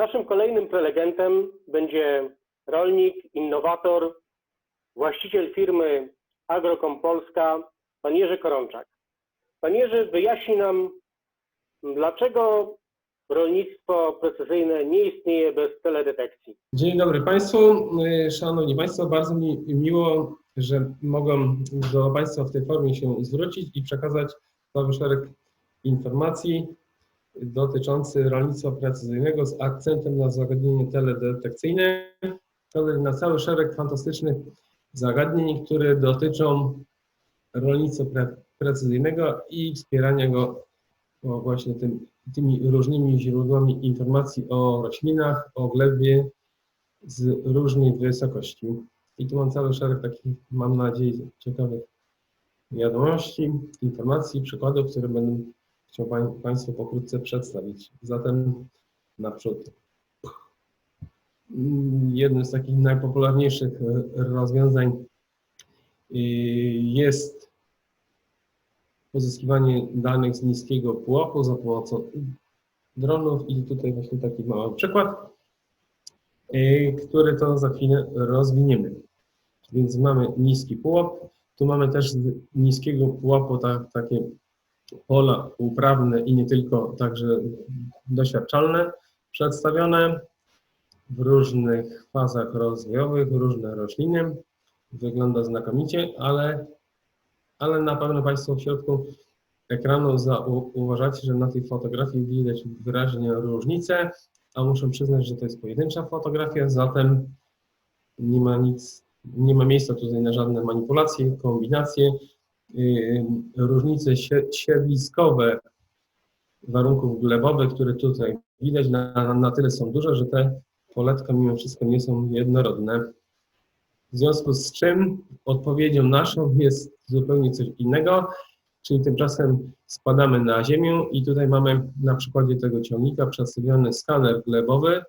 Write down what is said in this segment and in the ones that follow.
Naszym kolejnym prelegentem będzie rolnik, innowator, właściciel firmy Agrocom Polska, pan Jerzy Korączak. Pan Jerzy wyjaśni nam, dlaczego rolnictwo precyzyjne nie istnieje bez teledetekcji. Dzień dobry Państwu. Szanowni Państwo, bardzo mi miło, że mogę do Państwa w tej formie się zwrócić i przekazać cały szereg informacji dotyczący rolnictwa precyzyjnego z akcentem na zagadnienie teledetekcyjne, na cały szereg fantastycznych zagadnień, które dotyczą rolnictwa pre precyzyjnego i wspierania go właśnie tym, tymi różnymi źródłami informacji o roślinach, o glebie z różnej wysokości. I tu mam cały szereg takich, mam nadzieję, ciekawych wiadomości, informacji, przykładów, które będę chciał pań, Państwu pokrótce przedstawić. Zatem naprzód. Jednym z takich najpopularniejszych rozwiązań y, jest pozyskiwanie danych z niskiego pułapu za pomocą dronów i tutaj właśnie taki mały przykład, y, który to za chwilę rozwiniemy. Więc mamy niski pułap, tu mamy też z niskiego pułapu tak, takie pola uprawne i nie tylko, także doświadczalne, przedstawione w różnych fazach rozwojowych, różne rośliny. Wygląda znakomicie, ale, ale na pewno Państwo w środku ekranu zauważacie, że na tej fotografii widać wyraźnie różnicę, a muszę przyznać, że to jest pojedyncza fotografia, zatem nie ma nic, nie ma miejsca tutaj na żadne manipulacje, kombinacje. Yy, różnice siedliskowe warunków glebowych, które tutaj widać, na, na tyle są duże, że te poletka mimo wszystko nie są jednorodne. W związku z czym odpowiedzią naszą jest zupełnie coś innego, czyli tymczasem spadamy na ziemię i tutaj mamy na przykładzie tego ciągnika przedstawiony skaner glebowy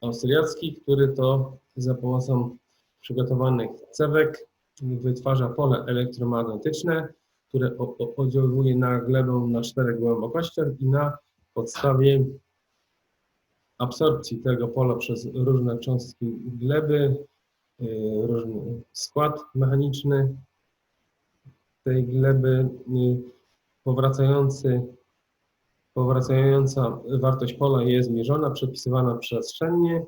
austriacki, który to za pomocą przygotowanych cewek wytwarza pole elektromagnetyczne, które oddziałuje na glebę na czterech głębokościach i na podstawie absorpcji tego pola przez różne cząstki gleby, y, różny skład mechaniczny tej gleby, y, powracający, powracająca wartość pola jest mierzona, przepisywana przestrzennie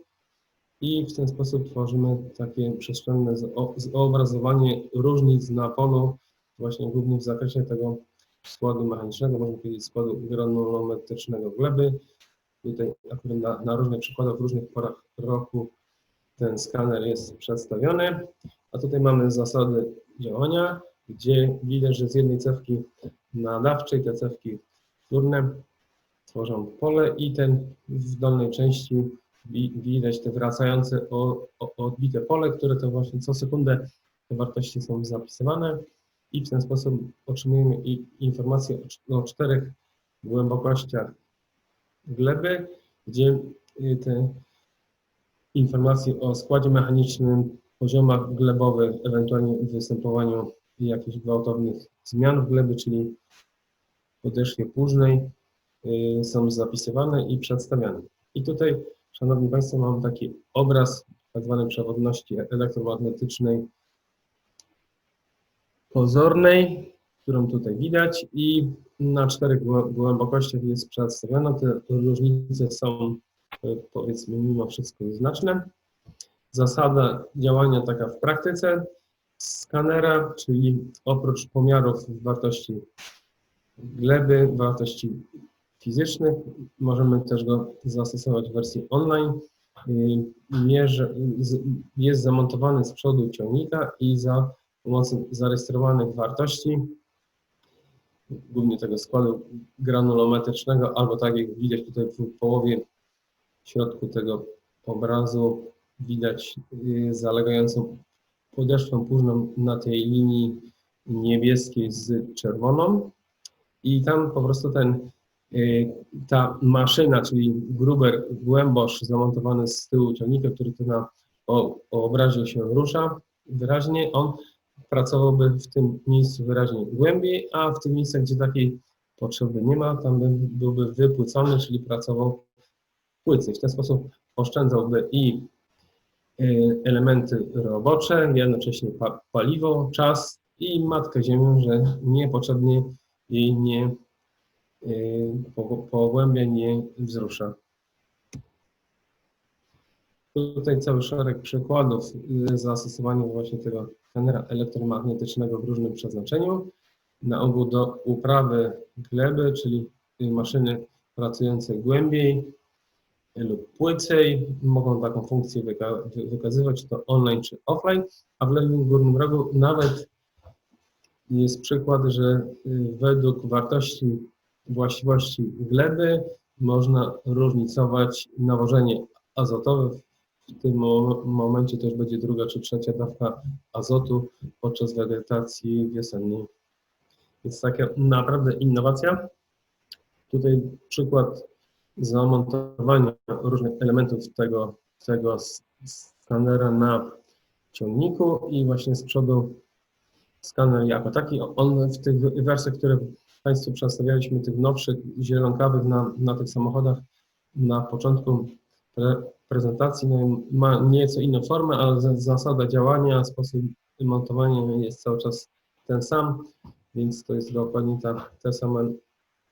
i w ten sposób tworzymy takie przestrzenne zobrazowanie różnic na polu, właśnie głównie w zakresie tego składu mechanicznego, można powiedzieć składu granulometrycznego gleby. Tutaj akurat na, na różnych przykładach, w różnych porach roku ten skaner jest przedstawiony. A tutaj mamy zasady działania, gdzie widać, że z jednej cewki nadawczej te cewki wtórne tworzą pole i ten w dolnej części widać te wracające odbite pole, które to właśnie co sekundę te wartości są zapisywane i w ten sposób otrzymujemy informacje o, czterech głębokościach gleby, gdzie y, te informacje o składzie mechanicznym, poziomach glebowych, ewentualnie występowaniu jakichś gwałtownych zmian w gleby, czyli podeszwie późnej y, są zapisywane i przedstawiane. I tutaj Szanowni Państwo, mam taki obraz tak zwanej przewodności elektromagnetycznej pozornej, którą tutaj widać i na czterech głębokościach jest przedstawiona. Te różnice są e, powiedzmy mimo wszystko znaczne. Zasada działania taka w praktyce skanera, czyli oprócz pomiarów wartości gleby, wartości fizycznych. Możemy też go zastosować w wersji online. Jest zamontowany z przodu ciągnika i za pomocą zarejestrowanych wartości, głównie tego składu granulometrycznego, albo tak jak widać tutaj w połowie, w środku tego obrazu, widać y, zalegającą podeszwę późną na tej linii niebieskiej z czerwoną. I tam po prostu ten ta maszyna, czyli gruber głębosz zamontowany z tyłu ciągnika, który tu na o, obrazie się rusza wyraźnie, on pracowałby w tym miejscu wyraźnie głębiej, a w tych miejscach, gdzie takiej potrzeby nie ma, tam by, byłby wypłycony, czyli pracował płycy. W ten sposób oszczędzałby i y, elementy robocze, jednocześnie pa- paliwo, czas i matkę ziemią, że niepotrzebnie jej nie y, pogłębia, nie wzrusza. Tutaj cały szereg przykładów y, zastosowania właśnie tego skanera elektromagnetycznego w różnym przeznaczeniu. Na ogół do uprawy gleby, czyli y, maszyny pracujące głębiej y, lub płycej. Mogą taką funkcję wyka- wy- wykazywać, to online, czy offline. A w lewym górnym rogu nawet jest przykład, że y, według wartości właściwości gleby można różnicować nawożenie azotowe. W tym mo- momencie też będzie druga czy trzecia dawka azotu podczas wegetacji wiosennej. Więc taka naprawdę innowacja. Tutaj przykład zamontowania różnych elementów tego, tego skanera na ciągniku i właśnie z przodu skaner jako taki. On w tych wersjach, które Państwu przedstawialiśmy, tych nowszych, zielonkawych na, na tych samochodach, na początku pre, prezentacji no, ma nieco inną formę, ale za- zasada działania, sposób montowania jest cały czas ten sam, więc to jest dokładnie ta, te same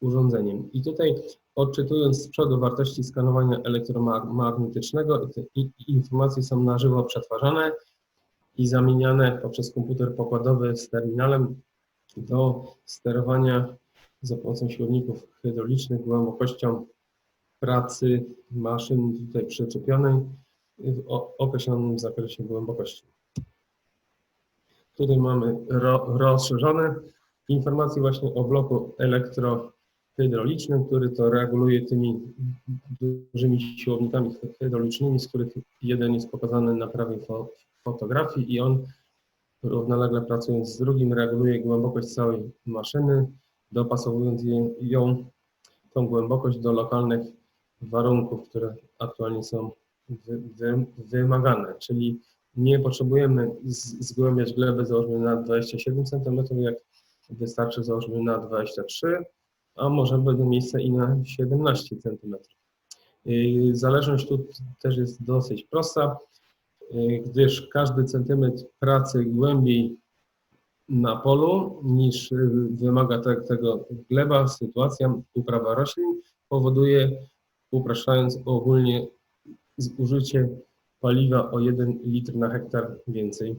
urządzenie. I tutaj odczytując z przodu wartości skanowania elektromagnetycznego, informacje są na żywo przetwarzane i zamieniane poprzez komputer pokładowy z terminalem do sterowania za pomocą siłowników hydraulicznych głębokością pracy maszyn tutaj przyczepionej w określonym zakresie głębokości. Tutaj mamy ro, rozszerzone informacje właśnie o bloku elektrohydraulicznym, który to reguluje tymi dużymi siłownikami hydraulicznymi, z których jeden jest pokazany na prawej fo, fotografii i on równolegle pracując z drugim reguluje głębokość całej maszyny, dopasowując ją, tą głębokość do lokalnych warunków, które aktualnie są wy, wy, wymagane, czyli nie potrzebujemy z, zgłębiać gleby załóżmy na 27 cm, jak wystarczy załóżmy na 23, a może będzie miejsce i na 17 cm. Yy, Zależność tu też jest dosyć prosta, yy, gdyż każdy centymetr pracy głębiej na polu niż yy, wymaga te, tego gleba, sytuacja uprawa roślin powoduje, upraszczając ogólnie, zużycie paliwa o 1 litr na hektar więcej.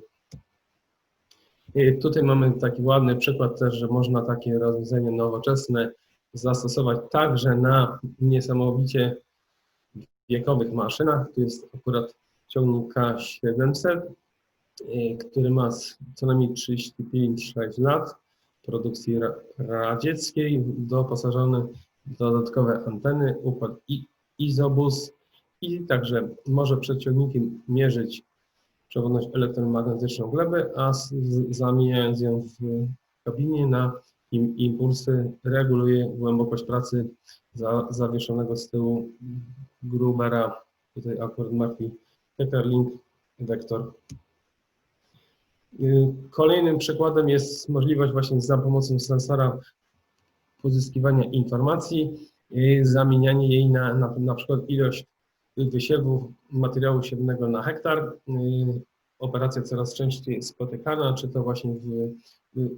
I Tutaj mamy taki ładny przykład też, że można takie rozwiązania nowoczesne zastosować także na niesamowicie wiekowych maszynach. Tu jest akurat ciągnik K700, y, który ma co najmniej 35-6 lat, produkcji ra- radzieckiej, doposażony w dodatkowe anteny, układ Izobus i także może przed ciągnikiem mierzyć przewodność elektromagnetyczną gleby, a zamieniając ją w kabinie na im, impulsy reguluje głębokość pracy za, zawieszonego z tyłu Grubera, tutaj akurat marki Peterlink Vector. Y, Kolejnym przykładem jest możliwość właśnie za pomocą sensora pozyskiwania informacji, y, zamienianie jej na, na, na przykład ilość wysiewów materiału siewnego na hektar. Y, Operacja coraz częściej spotykana, czy to właśnie w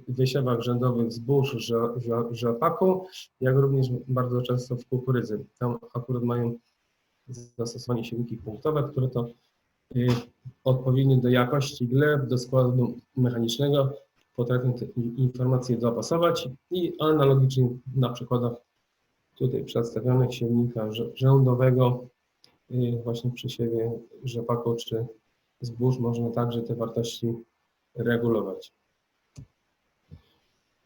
wysiewach rzędowych zbóż, rze- rze- rzepaku, jak również bardzo często w kukurydzy. Tam akurat mają zastosowanie silniki punktowe, które to y, odpowiednio do jakości gleb, do składu mechanicznego potrafią te informacje dopasować i analogicznie na przykładach tutaj przedstawionych silnika rzędowego y, właśnie przy siewie rzepaku czy zbóż można także te wartości regulować.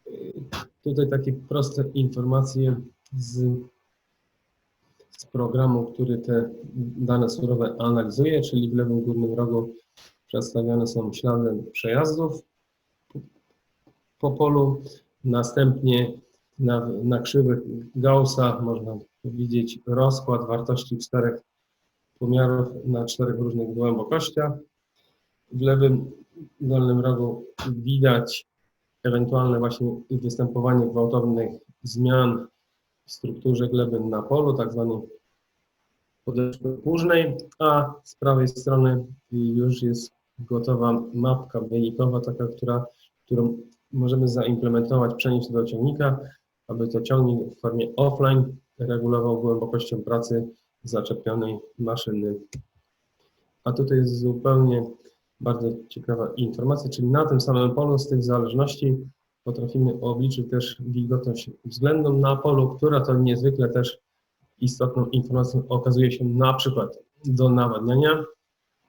Y, Tutaj takie proste informacje z, z programu, który te dane surowe analizuje, czyli w lewym górnym rogu przedstawione są ślady przejazdów po, po polu. Następnie na, na krzywych Gaussa można widzieć rozkład wartości czterech pomiarów na czterech różnych głębokościach. W lewym dolnym rogu widać ewentualne właśnie występowanie gwałtownych zmian w strukturze gleby na polu, tak zwany podeszwy późnej, a z prawej strony już jest gotowa mapka wynikowa, taka, która, którą możemy zaimplementować, przenieść do ciągnika, aby to ciągnik w formie offline regulował głębokością pracy zaczepionej maszyny. A tutaj jest zupełnie bardzo ciekawa informacja, czyli na tym samym polu z tych zależności potrafimy obliczyć też wilgotność względną na polu, która to niezwykle też istotną informacją okazuje się na przykład do nawadniania,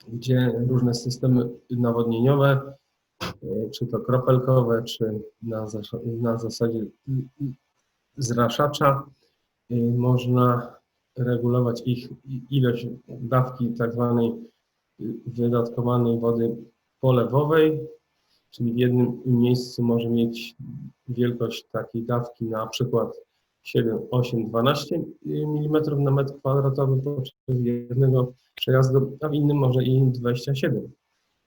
gdzie różne systemy nawodnieniowe, e, czy to kropelkowe, czy na, zas- na zasadzie zraszacza, e, można regulować ich ilość dawki tak zwanej wydatkowanej wody polewowej, czyli w jednym miejscu może mieć wielkość takiej dawki na przykład 7, 8, 12 mm na metr kwadratowy podczas jednego przejazdu, a w innym może i 27.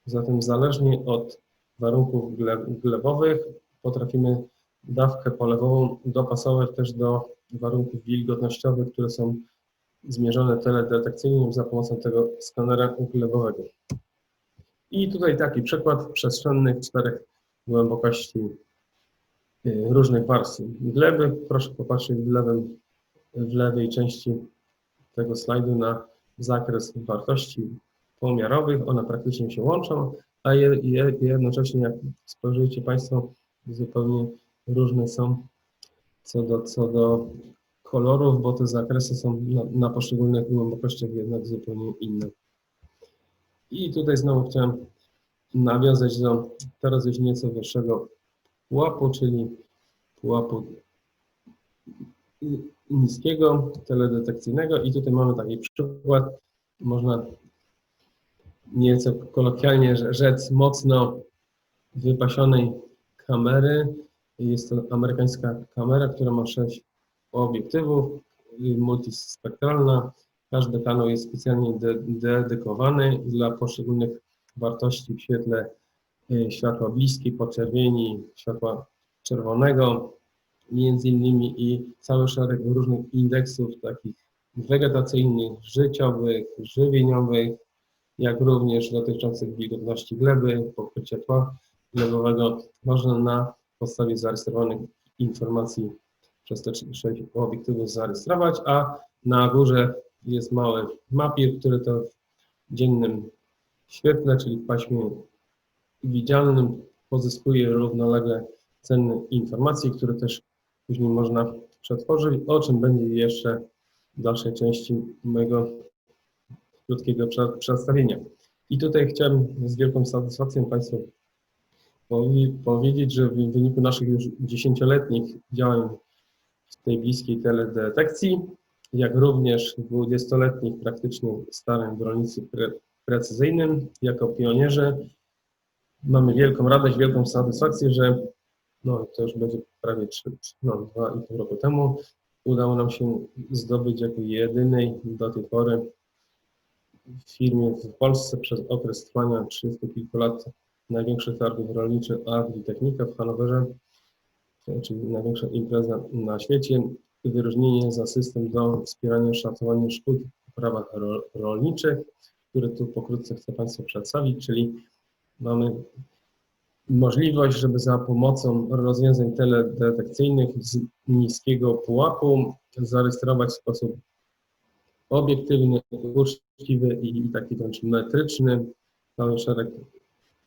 Zatem zależnie od warunków gle- glebowych potrafimy dawkę polewową dopasować też do warunków wilgotnościowych, które są zmierzone teledetekcyjnie za pomocą tego skanera glebowego. I tutaj taki przykład przestrzennych czterech głębokości y, różnych warstw gleby. Proszę popatrzeć w, lewym, w lewej części tego slajdu na zakres wartości pomiarowych. One praktycznie się łączą, a je, je, jednocześnie, jak spojrzycie Państwo, zupełnie różne są co do, co do kolorów, bo te zakresy są na, na poszczególnych głębokościach jednak zupełnie inne. I tutaj znowu chciałem nawiązać do teraz już nieco wyższego pułapu, czyli pułapu niskiego, teledetekcyjnego i tutaj mamy taki przykład, można nieco kolokwialnie rzec mocno wypasionej kamery. Jest to amerykańska kamera, która ma sześć obiektywów, multispektralna. Każdy kanał jest specjalnie de- dedykowany dla poszczególnych wartości w świetle y, światła bliskiej, podczerwieni, światła czerwonego, między innymi i cały szereg różnych indeksów takich wegetacyjnych, życiowych, żywieniowych, jak również dotyczących wilgotności gleby, pokrycia tła glebowego. Można na podstawie zarejestrowanych informacji przez te sześć obiektywów zarejestrować, a na górze jest mały mapir, który to w dziennym świetle, czyli w paśmie widzialnym pozyskuje równolegle cenne informacje, które też później można przetworzyć, o czym będzie jeszcze w dalszej części mojego krótkiego prze- przedstawienia. I tutaj chciałem z wielką satysfakcją Państwu powie- powiedzieć, że w wyniku naszych już dziesięcioletnich działań w tej bliskiej teledetekcji, jak również 20-letnich praktycznie starań w rolnictwie pre precyzyjnym, jako pionierzy, mamy wielką radość, wielką satysfakcję, że no, to już będzie prawie 3, no, 2,5 roku temu, udało nam się zdobyć jako jedynej do tej pory w firmie w Polsce przez okres trwania 30 kilku lat największych targów rolniczych Agritechnika w Hanowerze, czyli największa impreza na świecie. Wyróżnienie za system do wspierania szacowania szkód w uprawach ro- rolniczych, który tu pokrótce chcę Państwu przedstawić, czyli mamy możliwość, żeby za pomocą rozwiązań teledetekcyjnych z niskiego pułapu zarejestrować w sposób obiektywny, uczciwy i taki wręcz metryczny cały szereg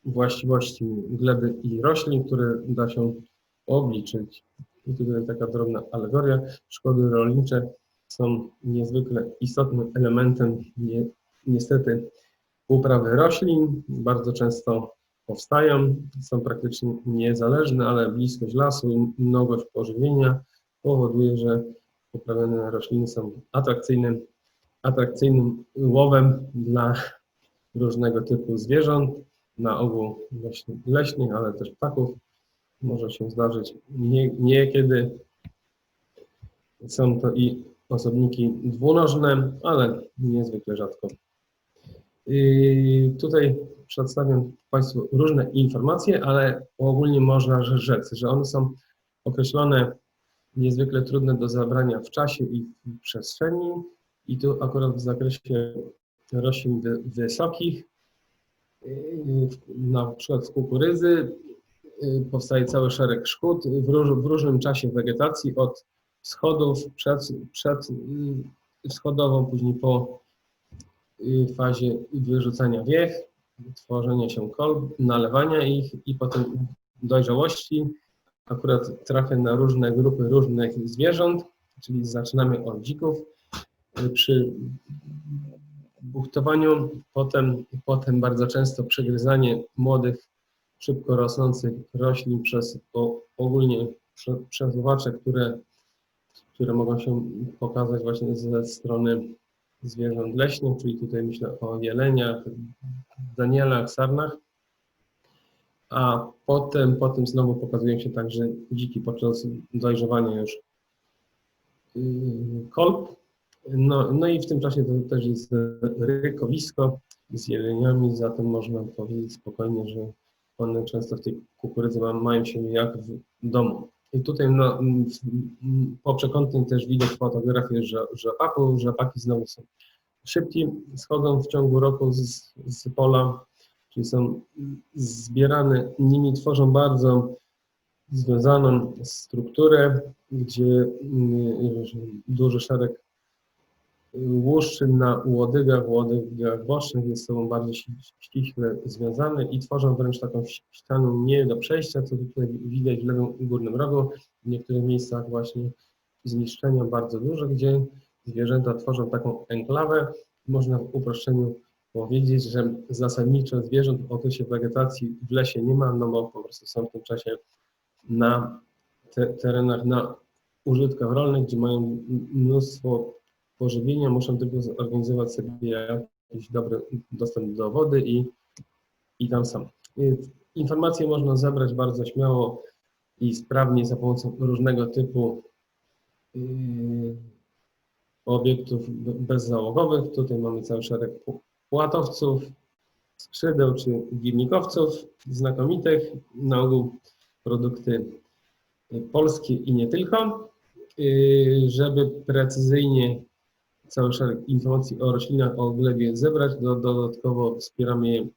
właściwości gleby i roślin, które da się obliczyć. I tutaj taka drobna alegoria. Szkody rolnicze są niezwykle istotnym elementem nie, niestety uprawy roślin. Bardzo często powstają, są praktycznie niezależne, ale bliskość lasu, mnogość pożywienia powoduje, że uprawiane rośliny są atrakcyjnym, atrakcyjnym łowem dla różnego typu zwierząt, na ogół leśnych, ale też ptaków. Może się zdarzyć nie, niekiedy. Są to i osobniki dwunożne, ale niezwykle rzadko. Tutaj przedstawiam Państwu różne informacje, ale ogólnie można rzec, że one są określone niezwykle trudne do zabrania w czasie i w przestrzeni, I tu akurat w zakresie roślin wy- wysokich, yy, na przykład z kukurydzy, powstaje cały szereg szkód w, róż, w różnym czasie wegetacji, od schodów przed, przed yy, schodową, później po yy, fazie wyrzucania wiech, tworzenia się kolb, nalewania ich i potem dojrzałości. Akurat trafia na różne grupy różnych zwierząt, czyli zaczynamy od dzików. Yy, Przy buchtowaniu, potem, potem bardzo często przegryzanie młodych, szybko rosnących roślin przez ogólnie prze, przesuwacze, które, które mogą się pokazać właśnie ze strony zwierząt leśnych, czyli tutaj myślę o jeleniach, danielach, sarnach. A potem, potem znowu pokazują się także dziki podczas dojrzewania już yy, kolb. No, no i w tym czasie to też jest rykowisko z jeleniami, zatem można powiedzieć spokojnie, że one często w tej kukurydzy ma- mają się jak w domu. I tutaj no, po przekątnej też widać fotografię rzepaku. Rzepaki znowu są szybciej, schodzą w ciągu roku z, z pola, czyli są zbierane, nimi tworzą bardzo związaną strukturę, gdzie mm, duży szereg łuszczyn na łodygach, łodygach bocznych jest sobą bardzo ści- ściśle związane i tworzą wręcz taką ścianę nie do przejścia, co tutaj widać w lewym górnym rogu. W niektórych miejscach właśnie zniszczenia bardzo duże, gdzie zwierzęta tworzą taką enklawę. Można w uproszczeniu powiedzieć, że zasadniczo zwierząt w okresie wegetacji w lesie nie ma, no bo po prostu są w tym czasie na te, terenach, na użytkach rolnych, gdzie mają mnóstwo pożywienia, muszą tylko zorganizować sobie jakiś dobry dostęp do wody i, i tam. Y, Informacje można zebrać bardzo śmiało i sprawnie za pomocą różnego typu y, obiektów be- bezzałogowych. Tutaj mamy cały szereg płatowców, skrzydeł czy wirnikowców znakomitych, na ogół produkty polskie i nie tylko. Y, Żeby precyzyjnie cały szereg informacji o roślinach, o glebie zebrać. Do, dodatkowo wspieramy je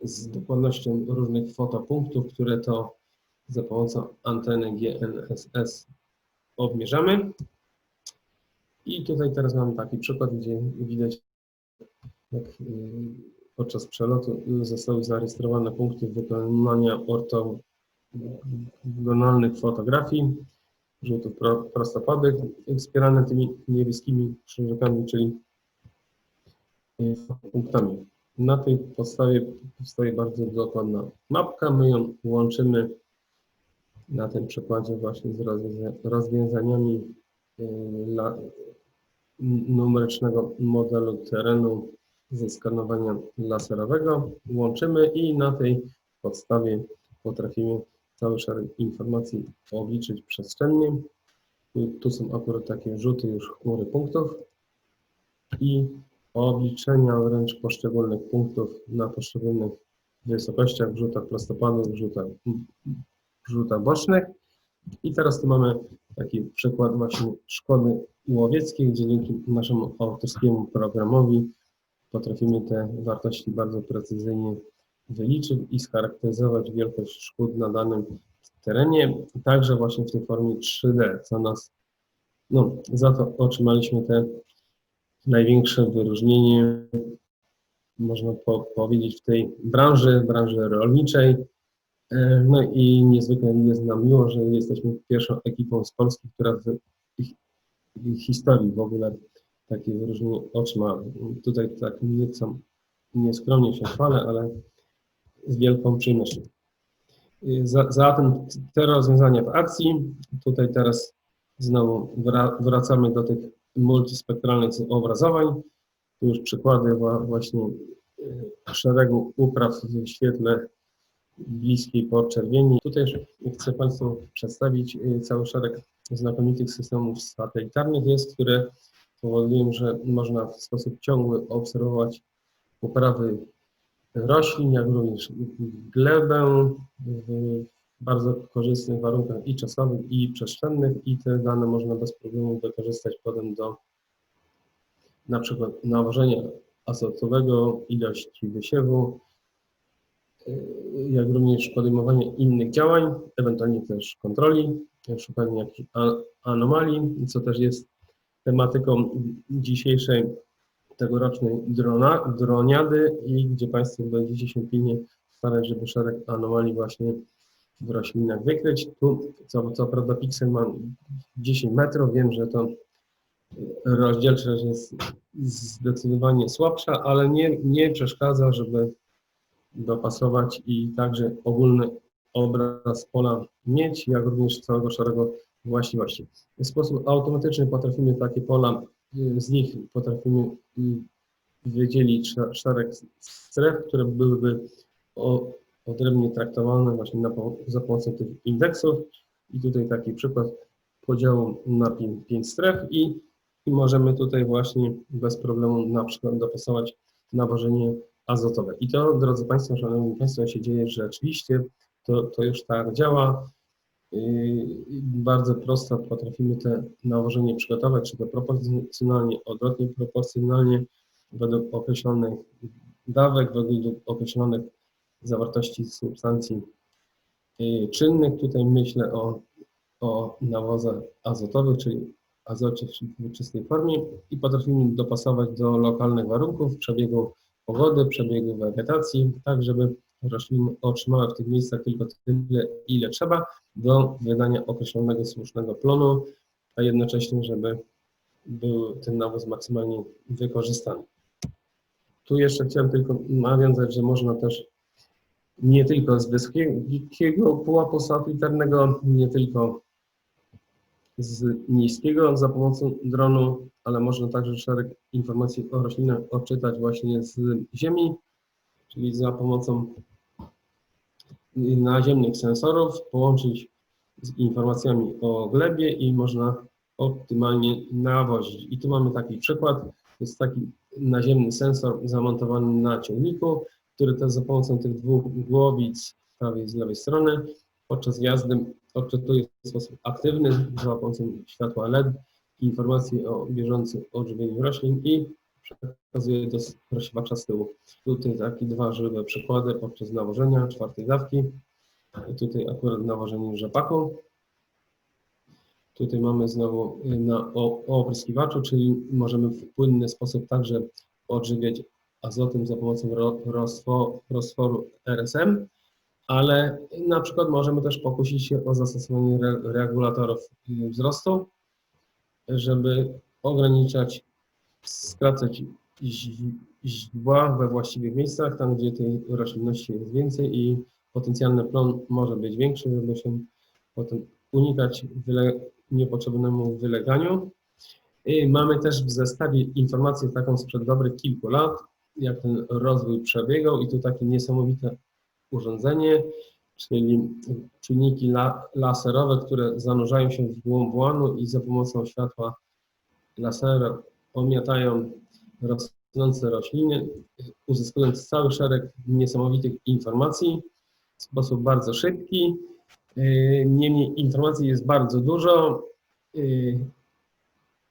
z dokładnością różnych fotopunktów, które to za pomocą anteny GNSS obmierzamy. I tutaj teraz mamy taki przykład, gdzie widać, jak y, podczas przelotu zostały zarejestrowane punkty wykonania ortogonalnych fotografii rzutów pro, prostopadłych, wspierane tymi niebieskimi krzyżykami, czyli y, punktami. Na tej podstawie powstaje bardzo dokładna mapka. My ją łączymy na tym przykładzie właśnie z rozwiąza- rozwiązaniami y, la, n- numerycznego modelu terenu ze skanowania laserowego. Łączymy i na tej podstawie potrafimy cały szereg informacji obliczyć przestrzennie. Tu, są akurat takie rzuty już chmury punktów i obliczenia wręcz poszczególnych punktów na poszczególnych wysokościach, rzutach prostopadłych, rzutach, rzutach bocznych. I teraz tu mamy taki przykład właśnie szkody łowieckiej, gdzie dzięki naszemu autorskiemu programowi potrafimy te wartości bardzo precyzyjnie wyliczyć i scharakteryzować wielkość szkód na danym terenie, także właśnie w tej formie 3D, co nas, no, za to otrzymaliśmy te największe wyróżnienie, można po, powiedzieć, w tej branży, branży rolniczej. E, No i niezwykle jest nam miło, że jesteśmy pierwszą ekipą z Polski, która w, w, w historii w ogóle takie wyróżnienie otrzymała. Tutaj tak nieco nieskromnie się chwalę, ale z wielką przyjemnością. Y, Za, zatem te rozwiązania w akcji. Tutaj teraz znowu wra, wracamy do tych multispektralnych obrazowań. Tu już przykłady wła- właśnie y, szeregu upraw w świetle bliskiej podczerwieni. Tutaj chcę Państwu przedstawić y, cały szereg znakomitych systemów satelitarnych jest, które powodują, że można w sposób ciągły obserwować uprawy roślin, jak również glebę w bardzo korzystnych warunkach i czasowych, i przestrzennych i te dane można bez problemu wykorzystać potem do na przykład nawożenia azotowego, ilości wysiewu, y, jak również podejmowanie innych działań, ewentualnie też kontroli, szukanie jakichś anomalii, co też jest tematyką dzisiejszej tegorocznej drona, droniady i gdzie Państwo będziecie się pilnie starać, żeby szereg anomalii właśnie w roślinach wykryć. Tu co, co prawda piksel ma 10 metrów, wiem, że to rozdzielczość jest zdecydowanie słabsza, ale nie, nie przeszkadza, żeby dopasować i także ogólny obraz pola mieć, jak również całego szeregu właściwości. W sposób automatyczny potrafimy takie pola, z nich potrafimy y, wydzielić sze- szereg stref, które byłyby odrębnie traktowane właśnie na, za pomocą tych indeksów. I tutaj taki przykład podziału na pię- pięć stref i, i możemy tutaj właśnie bez problemu na przykład dopasować nawożenie azotowe. I to, drodzy Państwo, Szanowni Państwo, się dzieje rzeczywiście, to, to już tak działa. Bardzo prosto potrafimy te nawożenie przygotować, czy to proporcjonalnie, odwrotnie proporcjonalnie, według określonych dawek, według określonych zawartości substancji yy, czynnych. Tutaj myślę o, o nawozach azotowych, czyli azocie w czystej formie i potrafimy dopasować do lokalnych warunków, przebiegu pogody, przebiegu wegetacji, tak żeby rośliny otrzymały w tych miejscach tylko tyle, ile trzeba do wydania określonego słusznego plonu, a jednocześnie, żeby był ten nawóz maksymalnie wykorzystany. Tu jeszcze chciałem tylko nawiązać, że można też nie tylko z wysokiego pułapu satelitarnego, nie tylko z niskiego za pomocą dronu, ale można także szereg informacji o roślinach odczytać właśnie z ziemi, czyli za pomocą naziemnych sensorów, połączyć z informacjami o glebie i można optymalnie nawozić. I tu mamy taki przykład, jest taki naziemny sensor zamontowany na ciągniku, który też za pomocą tych dwóch głowic z prawej i z lewej strony podczas jazdy odczytuje w sposób aktywny za pomocą światła LED informacje o bieżącym odżywieniu roślin i przekazuje do rozsiewacza z tyłu. Tutaj takie dwa żywe przykłady podczas nawożenia czwartej dawki. Tutaj akurat nawożenie rzepaku. Tutaj mamy znowu y, na o- opryskiwaczu, czyli możemy w płynny sposób także odżywiać azotem za pomocą ro- roztwo- roztworu RSM, ale na przykład możemy też pokusić się o zastosowanie re- regulatorów y, wzrostu, żeby ograniczać, skracać źdźbła we właściwych miejscach, tam gdzie tej roślinności jest więcej i potencjalny plon może być większy, żeby się potem unikać wyle, niepotrzebnemu wyleganiu. I mamy też w zestawie informację taką sprzed dobrych kilku lat, jak ten rozwój przebiegał i tu takie niesamowite urządzenie, czyli czujniki la, laserowe, które zanurzają się w głąb łanu i za pomocą światła lasera omiatają rosnące rośliny, uzyskując cały szereg niesamowitych informacji w sposób bardzo szybki. Yy, Niemniej informacji jest bardzo dużo. Yy,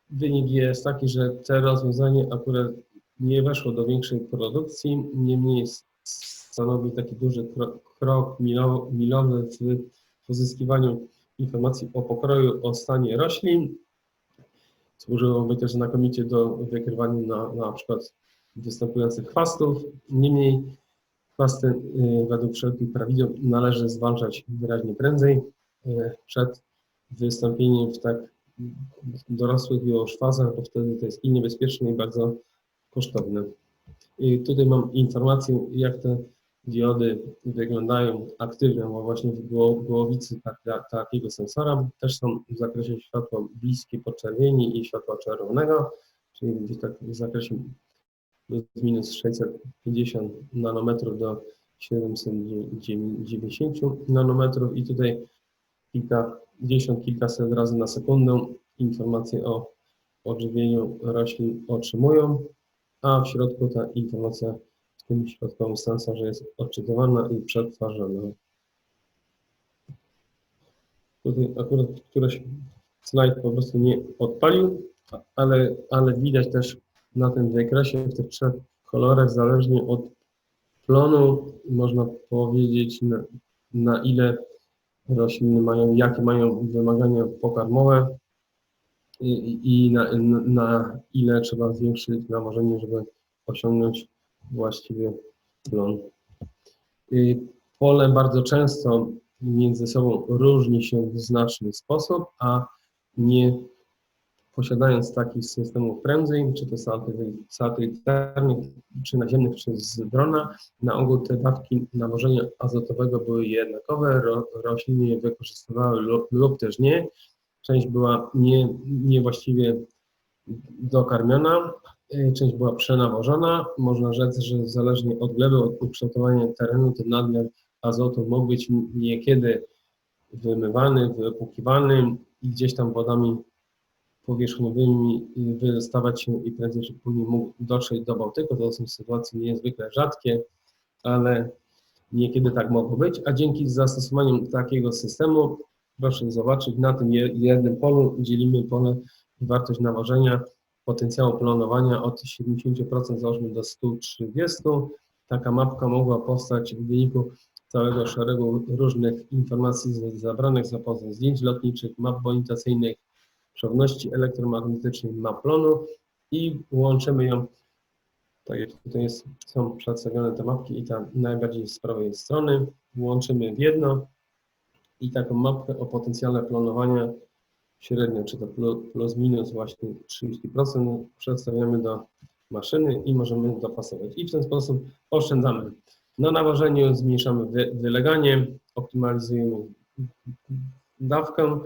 Wynik jest taki, że te rozwiązanie akurat nie weszło do większej produkcji, niemniej stanowi taki duży krok, krok milo- milowy w pozyskiwaniu informacji o pokroju, o stanie roślin. Służyłoby też znakomicie do wykrywania na, na przykład występujących chwastów. Niemniej chwasty y, według wszelkich prawideł należy zwalczać wyraźnie prędzej y, przed wystąpieniem w tak dorosłych już fazach, bo wtedy to jest i niebezpieczne i bardzo kosztowne. I tutaj mam informację, jak te diody wyglądają aktywne, bo właśnie w gło- głowicy tak, tak, takiego sensora też są w zakresie światła bliskie podczerwieni i światła czerwonego, czyli gdzieś tak w zakresie minus 650 nanometrów do 790 nanometrów. I tutaj kilkadziesiąt, kilkaset razy na sekundę informacje o odżywieniu roślin otrzymują, a w środku ta informacja w tym środkowym sensorze jest odczytywana i przetwarzana. Tutaj akurat któreś slajd po prostu nie odpalił, ale, ale widać też na tym wykresie w tych trzech kolorach, zależnie od plonu, można powiedzieć, na, na ile rośliny mają, jakie mają wymagania pokarmowe i, i na, na, na ile trzeba zwiększyć nawożenie, żeby osiągnąć właściwy plon. Pole bardzo często między sobą różni się w znaczny sposób, a nie posiadając takich systemów prędzej, czy to satel- satelitarnych, czy naziemnych, czy z drona, na ogół te dawki nawożenia azotowego były jednakowe, ro, rośliny je wykorzystywały lub, lub też nie. Część była nie, niewłaściwie dokarmiona, część była przenawożona. Można rzec, że zależnie od gleby, od ukształtowania terenu, ten nadmiar azotu mógł być niekiedy wymywany, wypłukiwany i gdzieś tam wodami powierzchniowymi wydostawać się i prędzej czy później mógł dotrzeć do Bałtyku. To są sytuacje niezwykle rzadkie, ale niekiedy tak mogło być, a dzięki zastosowaniu takiego systemu, proszę zobaczyć, na tym je- jednym polu dzielimy pole i wartość nawożenia potencjału planowania od 70% załóżmy do 130. Taka mapka mogła powstać w wyniku całego szeregu różnych informacji zabranych za pomocą zdjęć lotniczych, map bonitacyjnych, przewodności elektromagnetycznej map plonu i łączymy ją, tak jak tutaj jest, są przedstawione te mapki i ta najbardziej z prawej strony, łączymy w jedno i taką mapkę o potencjale planowania średnio, czy to plu- plus minus właśnie 30% przedstawiamy do maszyny i możemy dopasować. I w ten sposób oszczędzamy na nawożeniu, zmniejszamy wy, wyleganie, optymalizujemy dawkę.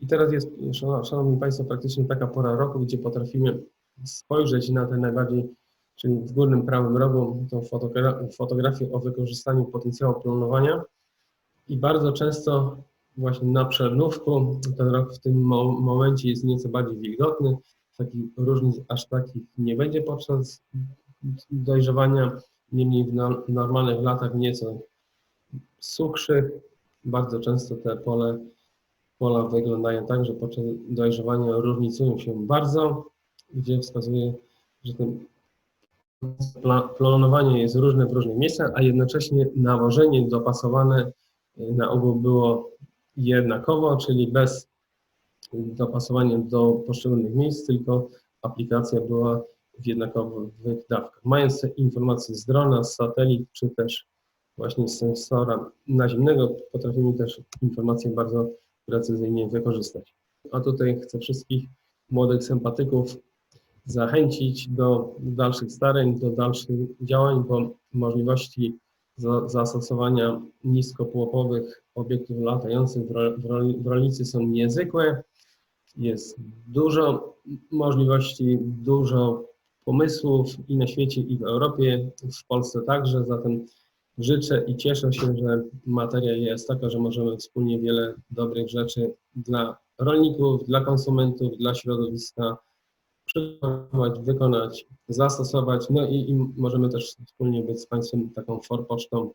I teraz jest, szano- Szanowni Państwo, praktycznie taka pora roku, gdzie potrafimy spojrzeć na te najbardziej, czyli w górnym prawym rogu, tą fotogra- fotografię o wykorzystaniu potencjału planowania. I bardzo często właśnie na przernówku, ten rok w tym mo- momencie jest nieco bardziej wilgotny, takich różnic aż takich nie będzie podczas dojrzewania, niemniej w no- normalnych latach nieco suchszych. Bardzo często te pole, pola wyglądają tak, że podczas dojrzewania różnicują się bardzo, gdzie wskazuje, że ten pla- planowanie jest różne w różnych miejscach, a jednocześnie nawożenie dopasowane na ogół było jednakowo, czyli bez dopasowania do poszczególnych miejsc, tylko aplikacja była w jednakowych dawkach. Mając informacje z drona, z satelit, czy też właśnie z sensora naziemnego, potrafimy też informacje bardzo precyzyjnie wykorzystać. A tutaj chcę wszystkich młodych sympatyków zachęcić do dalszych starań, do dalszych działań, bo możliwości za- zastosowania niskopłopowych obiektów latających w, ro- w, rol- w rolnicy są niezwykłe. Jest dużo możliwości, dużo pomysłów i na świecie, i w Europie, w Polsce także. Zatem życzę i cieszę się, że materia jest taka, że możemy wspólnie wiele dobrych rzeczy dla rolników, dla konsumentów, dla środowiska przygotować, wykonać, zastosować. No i, i możemy też wspólnie być z Państwem taką forpocztą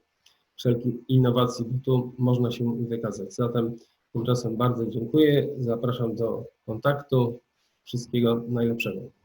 wszelkich innowacji, bo tu można się wykazać. Zatem tymczasem bardzo dziękuję, zapraszam do kontaktu. Wszystkiego najlepszego.